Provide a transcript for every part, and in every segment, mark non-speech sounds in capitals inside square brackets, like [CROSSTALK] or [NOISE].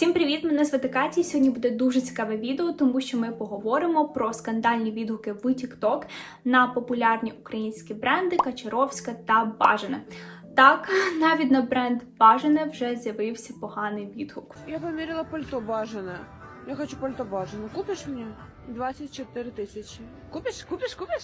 Всім привіт! Мене звати Катя. Сьогодні буде дуже цікаве відео, тому що ми поговоримо про скандальні відгуки в TikTok на популярні українські бренди Качаровська та Бажане. Так, [LAUGHS] навіть на бренд Бажане вже з'явився поганий відгук. Я поміряла пальто бажане. Я хочу пальто бажане. Купиш мені? 24 тисячі. Купиш? Купиш? Купиш?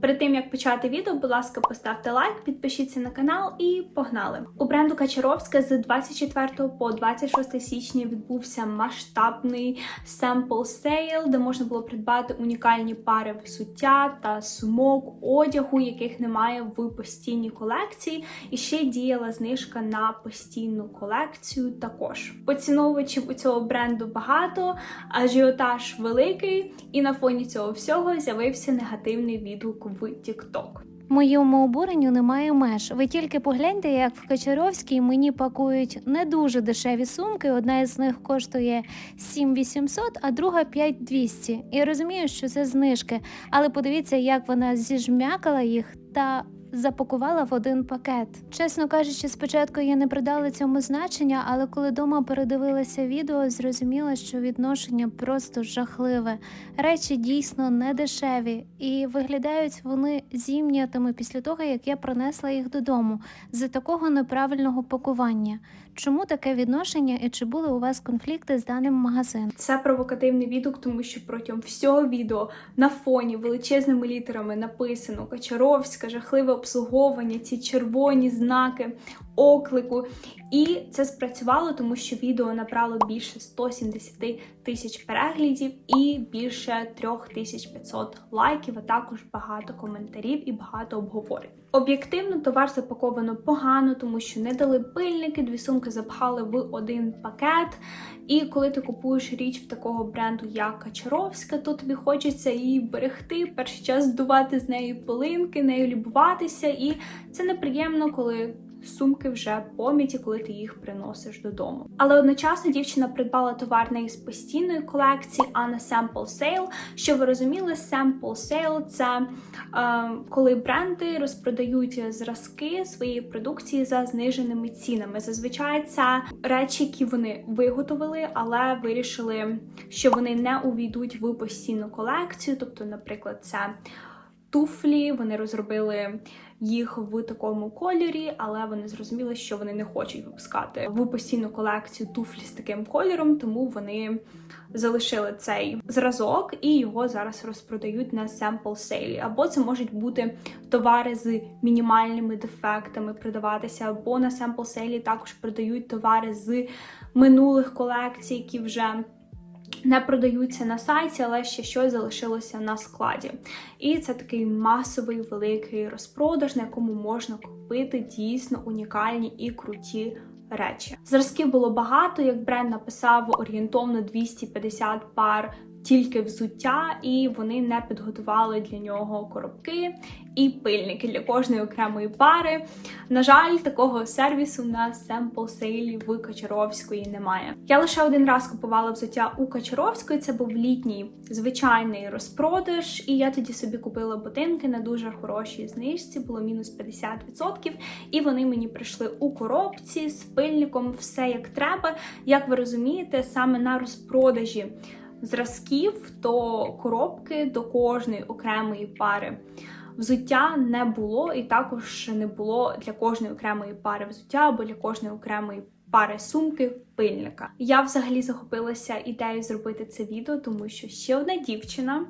Перед тим як почати відео, будь ласка, поставте лайк, підпишіться на канал і погнали. У бренду Качаровська з 24 по 26 січня відбувся масштабний семпл сейл, де можна було придбати унікальні пари взуття та сумок, одягу, яких немає в постійній колекції. І ще діяла знижка на постійну колекцію. Також поціновувачів у цього бренду багато, ажіотаж великий, і на фоні цього всього з'явився негативний відгук в TikTok. Моєму обуренню немає меж. Ви тільки погляньте, як в Качаровській мені пакують не дуже дешеві сумки. Одна із них коштує 7800, а друга 5200. Я розумію, що це знижки, але подивіться, як вона зіжмякала їх та. Запакувала в один пакет. Чесно кажучи, спочатку я не придала цьому значення, але коли дома передивилася відео, зрозуміла, що відношення просто жахливе. Речі дійсно не дешеві, і виглядають вони зімнятими після того, як я принесла їх додому за такого неправильного пакування. Чому таке відношення і чи були у вас конфлікти з даним магазином? Це провокативний відгук, тому що протягом всього відео на фоні величезними літерами написано Качаровська, жахливе обслуговування, ці червоні знаки оклику. І це спрацювало, тому що відео набрало більше 170 тисяч переглядів і більше 3500 лайків, а також багато коментарів і багато обговорень. Об'єктивно, товар запаковано погано, тому що не дали пильники, дві сумки запхали в один пакет. І коли ти купуєш річ в такого бренду, як Качаровська, то тобі хочеться її берегти, перший час здувати з неї пилинки, нею любуватися, і це неприємно, коли. Сумки вже поміті, коли ти їх приносиш додому. Але одночасно дівчина придбала товар не із постійної колекції, а на sample sale. Що ви розуміли, sample sale – це е, коли бренди розпродають зразки своєї продукції за зниженими цінами. Зазвичай це речі, які вони виготовили, але вирішили, що вони не увійдуть в постійну колекцію. Тобто, наприклад, це туфлі, вони розробили їх в такому кольорі, але вони зрозуміли, що вони не хочуть випускати в постійну колекцію туфлі з таким кольором, тому вони залишили цей зразок і його зараз розпродають на sample сейлі. Або це можуть бути товари з мінімальними дефектами продаватися, або на sample сейлі також продають товари з минулих колекцій, які вже не продаються на сайті, але ще щось залишилося на складі. І це такий масовий великий розпродаж, на якому можна купити дійсно унікальні і круті речі. Зразків було багато, як бренд написав орієнтовно 250 пар. Тільки взуття, і вони не підготували для нього коробки і пильники для кожної окремої пари. На жаль, такого сервісу на семпл сейлі в Качаровської немає. Я лише один раз купувала взуття у Качаровської. Це був літній звичайний розпродаж, і я тоді собі купила ботинки на дуже хорошій знижці, було мінус 50%. І вони мені прийшли у коробці з пильником, все як треба. Як ви розумієте, саме на розпродажі зразків, то коробки до кожної окремої пари. Взуття не було, і також не було для кожної окремої пари взуття або для кожної окремої пари сумки пильника. Я взагалі захопилася ідеєю зробити це відео, тому що ще одна дівчина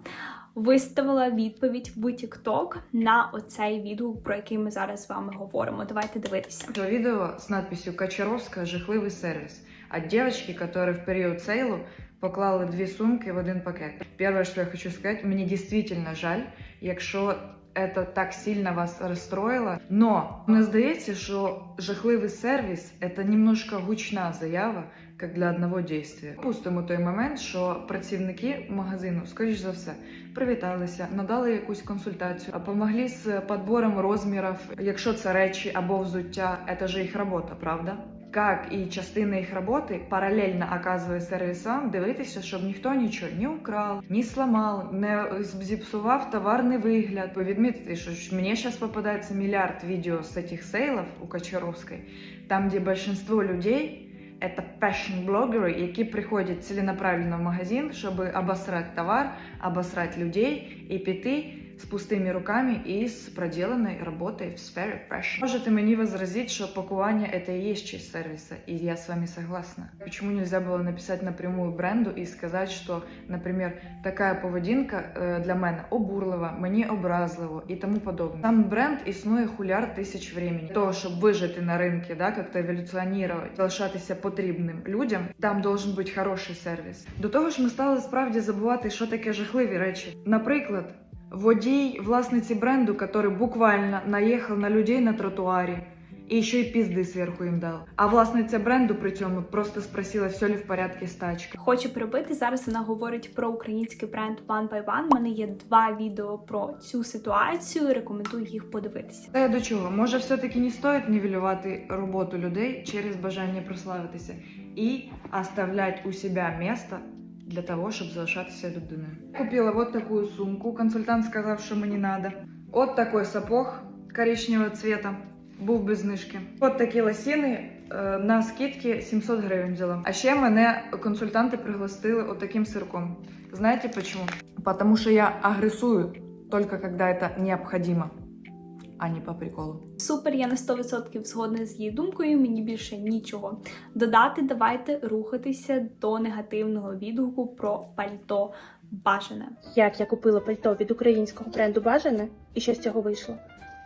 виставила відповідь в TikTok на оцей відгук, про який ми зараз з вами говоримо. Давайте дивитися. Видео с надписью «Качаровская. Жахливый сервис» от девочки, которая в период сейлу поклала дві сумки в один пакет. Перше, що я хочу сказати, мені дійсно жаль, якщо це так сильно вас розстроїло. Но мені здається, що жахливий сервіс це немножко гучна заява, як для одного дійства. Пустимо той момент, що працівники магазину, скоріш за все, привіталися, надали якусь консультацію, а помогли з підбором розмірів, якщо це речі або взуття, це ж їх робота, правда? Как і частина їх роботи паралельно оказує сервісам дивитися, щоб ніхто нічого не украв, не сломав, не зіпсував товарний вигляд. Ви відмітите, що мені зараз попадається мільярд відео з цих сейлів у Качаровській, там, де більшість людей Это фэшн-блогери, які приходять ціленаправленно в магазин, щоб обосрать товар, обосрать людей і піти з пустими руками і з проделанной роботою в сфері фэшн. Можете мені возразить, що пакування это и есть часть сервиса, и я с вами согласна. Почему нельзя было написать напрямую бренду и сказать, что, например, такая поведінка е, для мене обурлива, мені образливо і тому подобне. Сам бренд існує хуляр тисяч времени. Для Того, щоб вижити на ринку, да, як-то еволюціонувати, залишатися потрібним людям, там должен бути хороший сервіс. До того ж, ми стали справді забувати, що таке жахливі речі. Наприклад, водій власниці бренду, який буквально наїхав на людей на тротуарі. І ще й пізди зверху їм дав. А власниця бренду при цьому просто спросила, все ли в порядку з тачкою. Хочу прибити. Зараз вона говорить про український бренд One by One. У мене є два відео про цю ситуацію. Рекомендую їх подивитися. Та я до чого? Може, все-таки не стоїть нівелювати роботу людей через бажання прославитися і оставлять у себе місце для того, щоб залишатися людиною. Купила вот таку сумку. Консультант сказав, що мені треба. От такий сапог коричневого цвета. Був без знижки. От такі лосіни е, на скидки 700 гривень взяла. А ще мене консультанти пригласили отаким сирком. Знаєте почему? Потому що я агресую только когда это необходимо, а не по приколу. Супер, я на 100% згодна з її думкою. Мені більше нічого додати. Давайте рухатися до негативного відгуку про пальто бажане. Як я купила пальто від українського бренду Бажане і що з цього вийшло?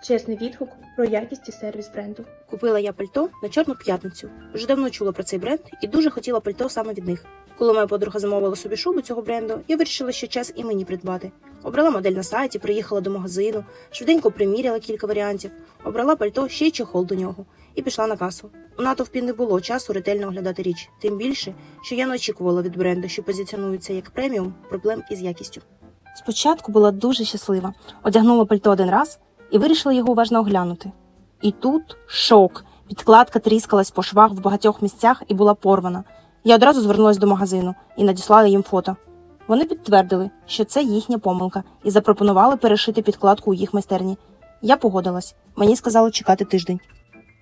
Чесний відгук про якість і сервіс бренду. Купила я пальто на Чорну п'ятницю. Вже давно чула про цей бренд і дуже хотіла пальто саме від них. Коли моя подруга замовила собі шубу цього бренду, я вирішила, що час і мені придбати. Обрала модель на сайті, приїхала до магазину, швиденько приміряла кілька варіантів, обрала пальто ще й чехол до нього і пішла на касу. У натовпі не було часу ретельно оглядати річ, тим більше, що я не очікувала від бренду, що позиціонується як преміум, проблем із якістю. Спочатку була дуже щаслива, одягнула пальто один раз і вирішила його уважно оглянути. І тут шок. Підкладка тріскалась по швах в багатьох місцях і була порвана. Я одразу звернулася до магазину і надіслала їм фото. Вони підтвердили, що це їхня помилка, і запропонували перешити підкладку у їх майстерні. Я погодилась. Мені сказали чекати тиждень.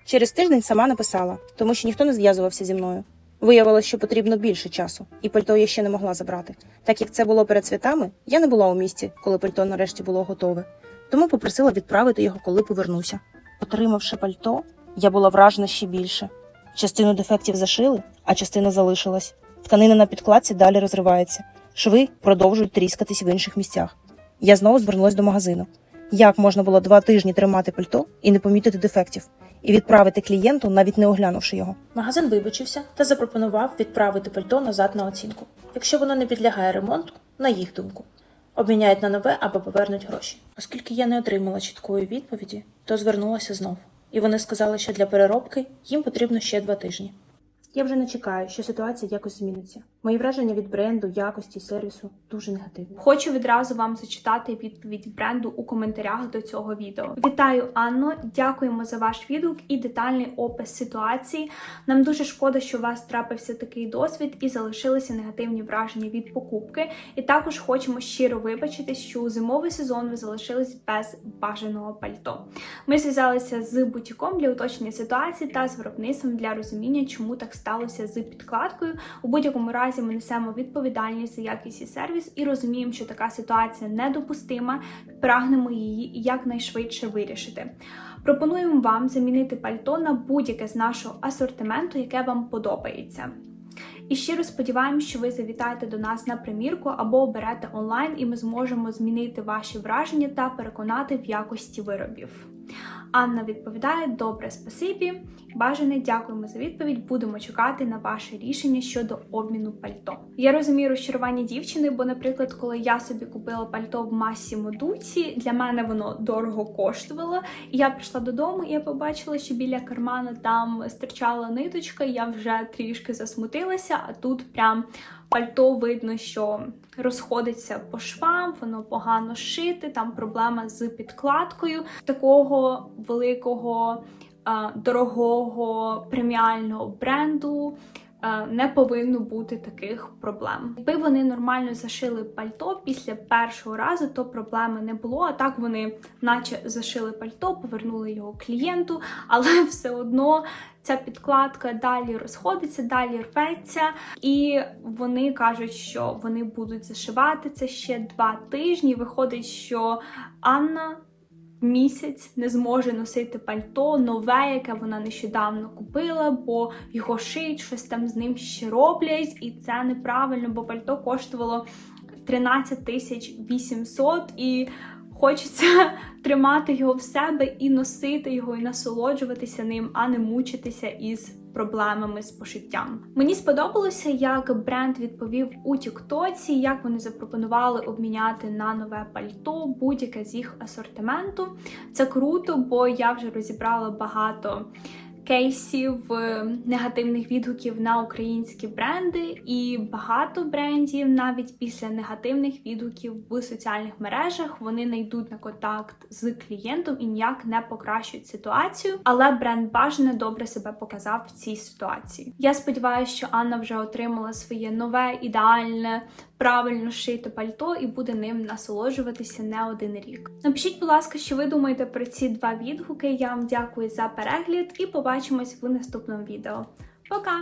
Через тиждень сама написала, тому що ніхто не зв'язувався зі мною. Виявилось, що потрібно більше часу, і пальто я ще не могла забрати. Так як це було перед святами, я не була у місті, коли пальто нарешті було готове. Тому попросила відправити його, коли повернуся. Отримавши пальто, я була вражена ще більше. Частину дефектів зашили, а частина залишилась. Тканина на підкладці далі розривається. Шви продовжують тріскатись в інших місцях. Я знову звернулася до магазину. Як можна було два тижні тримати пальто і не помітити дефектів, і відправити клієнту, навіть не оглянувши його? Магазин вибачився та запропонував відправити пальто назад на оцінку, якщо воно не підлягає ремонту, на їх думку. Обміняють на нове або повернуть гроші. Оскільки я не отримала чіткої відповіді, то звернулася знов. І вони сказали, що для переробки їм потрібно ще два тижні. Я вже не чекаю, що ситуація якось зміниться. Мої враження від бренду, якості, сервісу дуже негативні. Хочу відразу вам зачитати відповідь бренду у коментарях до цього відео. Вітаю, Анно! Дякуємо за ваш відгук і детальний опис ситуації. Нам дуже шкода, що у вас трапився такий досвід і залишилися негативні враження від покупки. І також хочемо щиро вибачитись, що у зимовий сезон ви залишились без бажаного пальто. Ми зв'язалися з бутіком для уточнення ситуації та з виробництвом для розуміння, чому так сталося з підкладкою. У будь-якому разі ми несемо відповідальність за якість і сервіс і розуміємо, що така ситуація недопустима. Прагнемо її якнайшвидше вирішити. Пропонуємо вам замінити пальто на будь-яке з нашого асортименту, яке вам подобається. І щиро сподіваємось, що ви завітаєте до нас на примірку або оберете онлайн, і ми зможемо змінити ваші враження та переконати в якості виробів. Анна відповідає: добре, спасибі. Бажане, дякуємо за відповідь. Будемо чекати на ваше рішення щодо обміну пальто. Я розумію розчарування дівчини, бо, наприклад, коли я собі купила пальто в масі модуці, для мене воно дорого коштувало. І я прийшла додому, і я побачила, що біля кармана там стирчала ниточка. і Я вже трішки засмутилася, а тут прям пальто видно, що розходиться по швам, воно погано шите, там проблема з підкладкою такого великого, дорогого преміального бренду. Е, не повинно бути таких проблем. Якби вони нормально зашили пальто після першого разу, то проблеми не було. А так вони, наче зашили пальто, повернули його клієнту, але [LAUGHS] все одно ця підкладка далі розходиться, далі рветься, і вони кажуть, що вони будуть зашивати це ще два тижні. Виходить, що Анна місяць не зможе носити пальто нове, яке вона нещодавно купила, бо його шиють, щось там з ним ще роблять, і це неправильно, бо пальто коштувало 13 тисяч 800 і хочеться [LAUGHS] тримати його в себе і носити його, і насолоджуватися ним, а не мучитися із проблемами з пошиттям. Мені сподобалося, як бренд відповів у Тіктоці, як вони запропонували обміняти на нове пальто будь-яке з їх асортименту. Це круто, бо я вже розібрала багато. Кейсів е, негативних відгуків на українські бренди, і багато брендів, навіть після негативних відгуків в соціальних мережах, вони не йдуть на контакт з клієнтом і ніяк не покращують ситуацію. Але бренд бажане добре себе показав в цій ситуації. Я сподіваюся, що Анна вже отримала своє нове ідеальне. Правильно шите пальто і буде ним насолоджуватися не один рік. Напишіть, будь ласка, що ви думаєте про ці два відгуки. Я вам дякую за перегляд і побачимось в наступному відео. Пока!